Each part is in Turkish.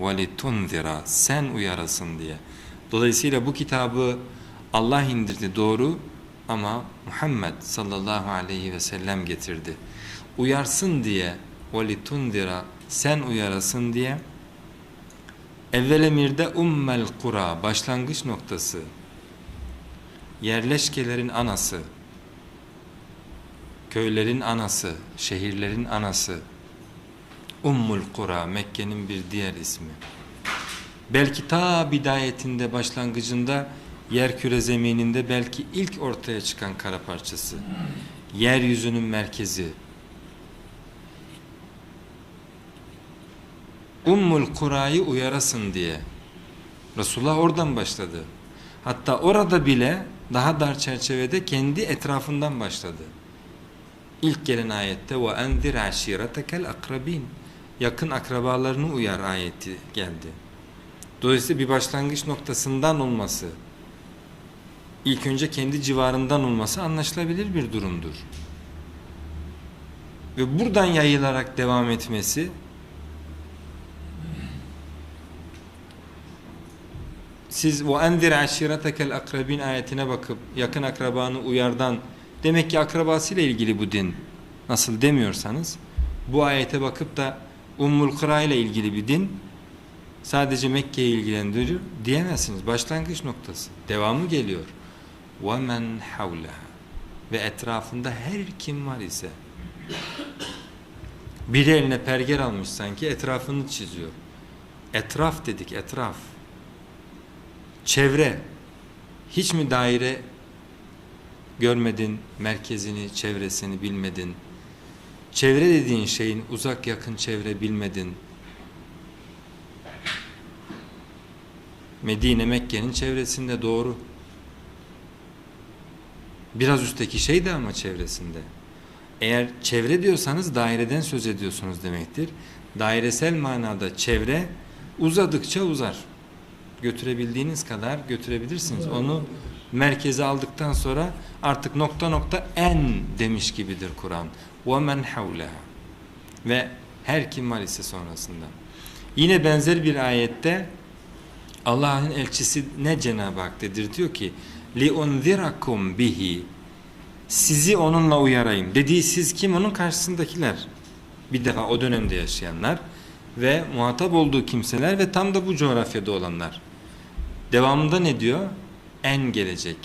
وَلِتُنْذِرَ Sen uyarasın diye. Dolayısıyla bu kitabı Allah indirdi doğru ama Muhammed sallallahu aleyhi ve sellem getirdi. Uyarsın diye وَلِتُنْذِرَ Sen uyarasın diye Evvel emirde ummel kura başlangıç noktası yerleşkelerin anası köylerin anası şehirlerin anası Ummul Kura Mekke'nin bir diğer ismi belki ta bidayetinde başlangıcında yer küre zemininde belki ilk ortaya çıkan kara parçası yeryüzünün merkezi Ummul Kura'yı uyarasın diye. Resulullah oradan başladı. Hatta orada bile daha dar çerçevede kendi etrafından başladı. İlk gelen ayette ve enzir aşiretekel akrabin. Yakın akrabalarını uyar ayeti geldi. Dolayısıyla bir başlangıç noktasından olması, ilk önce kendi civarından olması anlaşılabilir bir durumdur. Ve buradan yayılarak devam etmesi siz o endir aşiretekel akrabin ayetine bakıp yakın akrabanı uyardan demek ki akrabasıyla ilgili bu din nasıl demiyorsanız bu ayete bakıp da Ummul Kıra ile ilgili bir din sadece Mekke'yi ilgilendiriyor diyemezsiniz. Başlangıç noktası. Devamı geliyor. وَمَنْ حَوْلَهَا Ve etrafında her kim var ise biri eline perger almış sanki etrafını çiziyor. Etraf dedik etraf. Çevre. Hiç mi daire görmedin, merkezini, çevresini bilmedin? Çevre dediğin şeyin uzak yakın çevre bilmedin. Medine, Mekke'nin çevresinde doğru. Biraz üstteki şey de ama çevresinde. Eğer çevre diyorsanız daireden söz ediyorsunuz demektir. Dairesel manada çevre uzadıkça uzar götürebildiğiniz kadar götürebilirsiniz. Onu merkeze aldıktan sonra artık nokta nokta en demiş gibidir Kur'an. وَمَنْ حَوْلَهَا Ve her kim var ise sonrasında. Yine benzer bir ayette Allah'ın elçisi ne Cenab-ı Hak dedirtiyor ki لِاُنْذِرَكُمْ bihi Sizi onunla uyarayım. Dediği siz kim? Onun karşısındakiler. Bir defa o dönemde yaşayanlar ve muhatap olduğu kimseler ve tam da bu coğrafyada olanlar. Devamında ne diyor? En gelecek.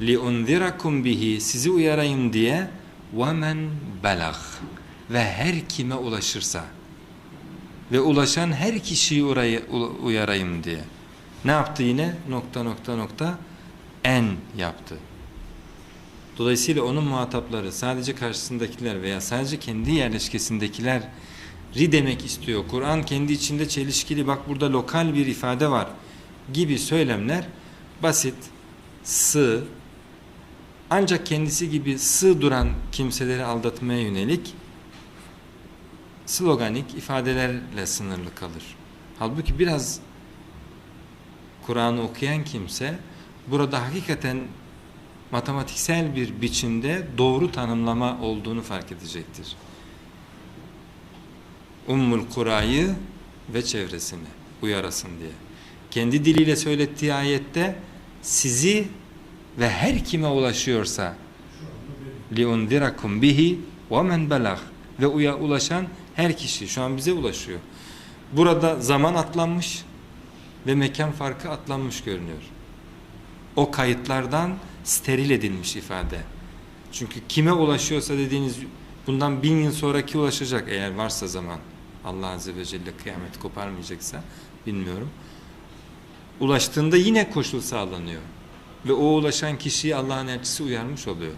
لِاُنْذِرَكُمْ bihi Sizi uyarayım diye وَمَنْ belag Ve her kime ulaşırsa ve ulaşan her kişiyi orayı uyarayım diye. Ne yaptı yine? Nokta nokta nokta en yaptı. Dolayısıyla onun muhatapları sadece karşısındakiler veya sadece kendi yerleşkesindekiler ri demek istiyor. Kur'an kendi içinde çelişkili bak burada lokal bir ifade var gibi söylemler basit, sığ ancak kendisi gibi sığ duran kimseleri aldatmaya yönelik sloganik ifadelerle sınırlı kalır. Halbuki biraz Kur'an'ı okuyan kimse burada hakikaten matematiksel bir biçimde doğru tanımlama olduğunu fark edecektir. Ummul Kura'yı ve çevresini uyarasın diye. Kendi diliyle söylettiği ayette sizi ve her kime ulaşıyorsa liundirakum bihi ve men belag ve ulaşan her kişi şu an bize ulaşıyor. Burada zaman atlanmış ve mekan farkı atlanmış görünüyor. O kayıtlardan steril edilmiş ifade. Çünkü kime ulaşıyorsa dediğiniz bundan bin yıl sonraki ulaşacak eğer varsa zaman. Allah Azze ve Celle kıyamet koparmayacaksa bilmiyorum. Ulaştığında yine koşul sağlanıyor. Ve o ulaşan kişiyi Allah'ın elçisi uyarmış oluyor.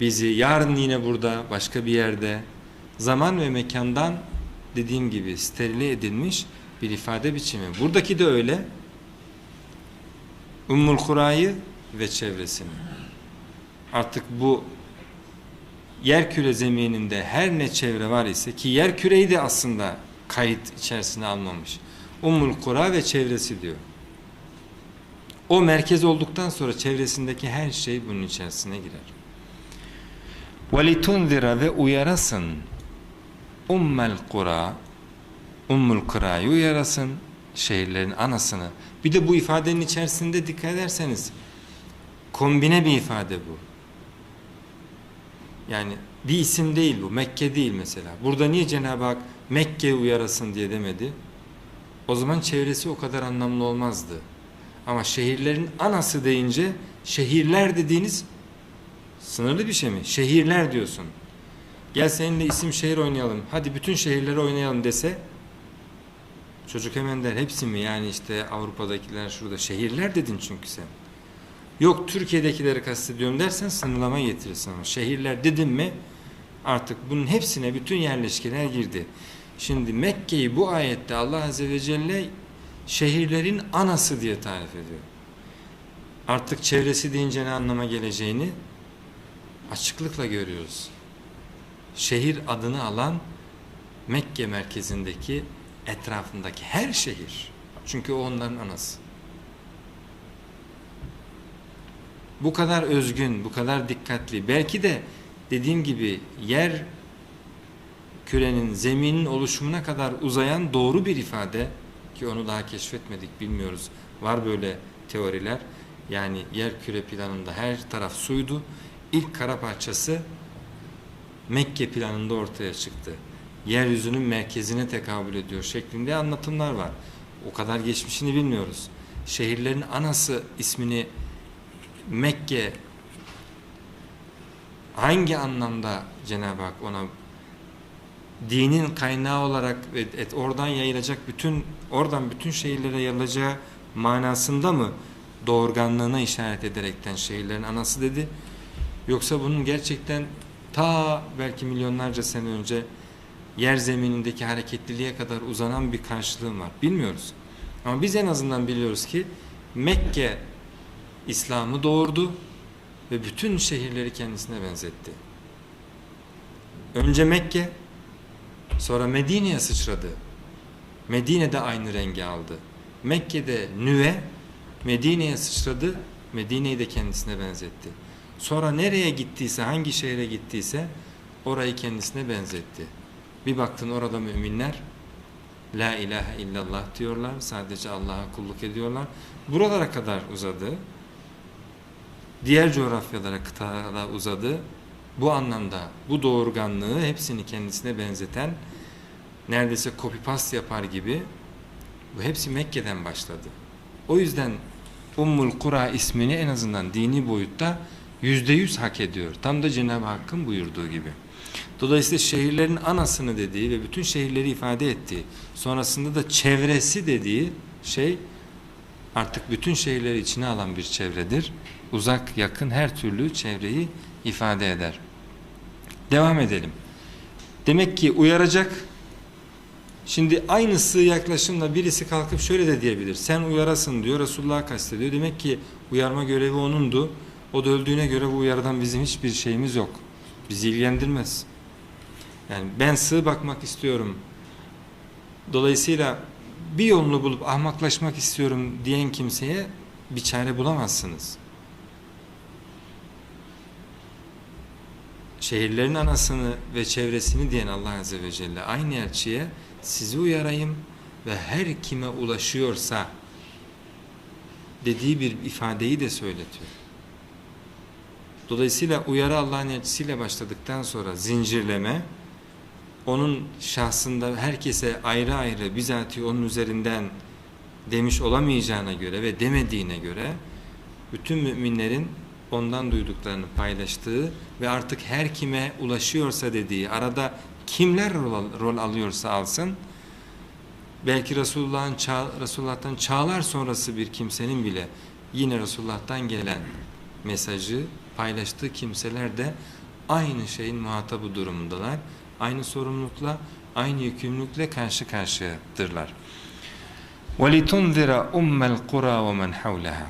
Bizi yarın yine burada başka bir yerde zaman ve mekandan dediğim gibi sterile edilmiş bir ifade biçimi. Buradaki de öyle. Ümmül Kura'yı ve çevresini. Artık bu yer küre zemininde her ne çevre var ise ki yer küreyi de aslında kayıt içerisine almamış. Ummul Kura ve çevresi diyor. O merkez olduktan sonra çevresindeki her şey bunun içerisine girer. وَلِتُنْذِرَ ve uyarasın ummel kura Ummul Kıra'yı uyarasın, şehirlerin anasını. Bir de bu ifadenin içerisinde dikkat ederseniz kombine bir ifade bu. Yani bir isim değil bu. Mekke değil mesela. Burada niye Cenab-ı Hak Mekke uyarasın diye demedi? O zaman çevresi o kadar anlamlı olmazdı. Ama şehirlerin anası deyince şehirler dediğiniz sınırlı bir şey mi? Şehirler diyorsun. Gel seninle isim şehir oynayalım. Hadi bütün şehirleri oynayalım dese çocuk hemen der hepsi mi? Yani işte Avrupa'dakiler şurada şehirler dedin çünkü sen. Yok Türkiye'dekileri kastediyorum dersen sınırlama getirirsin ama şehirler dedim mi artık bunun hepsine bütün yerleşkeler girdi. Şimdi Mekke'yi bu ayette Allah Azze ve Celle şehirlerin anası diye tarif ediyor. Artık çevresi deyince ne anlama geleceğini açıklıkla görüyoruz. Şehir adını alan Mekke merkezindeki etrafındaki her şehir. Çünkü o onların anası. Bu kadar özgün, bu kadar dikkatli. Belki de dediğim gibi yer kürenin, zeminin oluşumuna kadar uzayan doğru bir ifade ki onu daha keşfetmedik, bilmiyoruz. Var böyle teoriler. Yani yer küre planında her taraf suydu. İlk kara parçası Mekke planında ortaya çıktı. Yeryüzünün merkezine tekabül ediyor şeklinde anlatımlar var. O kadar geçmişini bilmiyoruz. Şehirlerin anası ismini Mekke hangi anlamda Cenab-ı Hak ona dinin kaynağı olarak et, oradan yayılacak bütün oradan bütün şehirlere yayılacağı manasında mı doğurganlığına işaret ederekten şehirlerin anası dedi? Yoksa bunun gerçekten ta belki milyonlarca sene önce yer zeminindeki hareketliliğe kadar uzanan bir karşılığı var? Bilmiyoruz. Ama biz en azından biliyoruz ki Mekke İslam'ı doğurdu ve bütün şehirleri kendisine benzetti. Önce Mekke, sonra Medine'ye sıçradı. Medine de aynı rengi aldı. Mekke'de nüve, Medine'ye sıçradı, Medine'yi de kendisine benzetti. Sonra nereye gittiyse, hangi şehre gittiyse orayı kendisine benzetti. Bir baktın orada müminler La ilahe illallah diyorlar, sadece Allah'a kulluk ediyorlar. Buralara kadar uzadı diğer coğrafyalara, kıtalara uzadı. Bu anlamda bu doğurganlığı hepsini kendisine benzeten neredeyse copy paste yapar gibi bu hepsi Mekke'den başladı. O yüzden Ummul Kura ismini en azından dini boyutta yüzde yüz hak ediyor. Tam da Cenab-ı Hakk'ın buyurduğu gibi. Dolayısıyla şehirlerin anasını dediği ve bütün şehirleri ifade ettiği, sonrasında da çevresi dediği şey artık bütün şehirleri içine alan bir çevredir. Uzak, yakın her türlü çevreyi ifade eder. Devam edelim. Demek ki uyaracak. Şimdi aynısı yaklaşımla birisi kalkıp şöyle de diyebilir. Sen uyarasın diyor, Resulullah kastediyor. Demek ki uyarma görevi onundu. O da öldüğüne göre bu uyarıdan bizim hiçbir şeyimiz yok. Bizi ilgilendirmez. Yani ben sığ bakmak istiyorum. Dolayısıyla bir yolunu bulup ahmaklaşmak istiyorum diyen kimseye bir çare bulamazsınız. Şehirlerin anasını ve çevresini diyen Allah Azze ve Celle aynı elçiye sizi uyarayım ve her kime ulaşıyorsa dediği bir ifadeyi de söyletiyor. Dolayısıyla uyarı Allah'ın elçisiyle başladıktan sonra zincirleme onun şahsında herkese ayrı ayrı bizatihi onun üzerinden demiş olamayacağına göre ve demediğine göre bütün müminlerin ondan duyduklarını paylaştığı ve artık her kime ulaşıyorsa dediği arada kimler rol, rol alıyorsa alsın belki Resulullah'ın çağ, Resulullah'tan çağlar sonrası bir kimsenin bile yine Resulullah'tan gelen mesajı paylaştığı kimseler de aynı şeyin muhatabı durumundalar aynı sorumlulukla, aynı yükümlülükle karşı karşıyadırlar. وَلِتُنْذِرَ أُمَّ الْقُرَى وَمَنْ حَوْلَهَا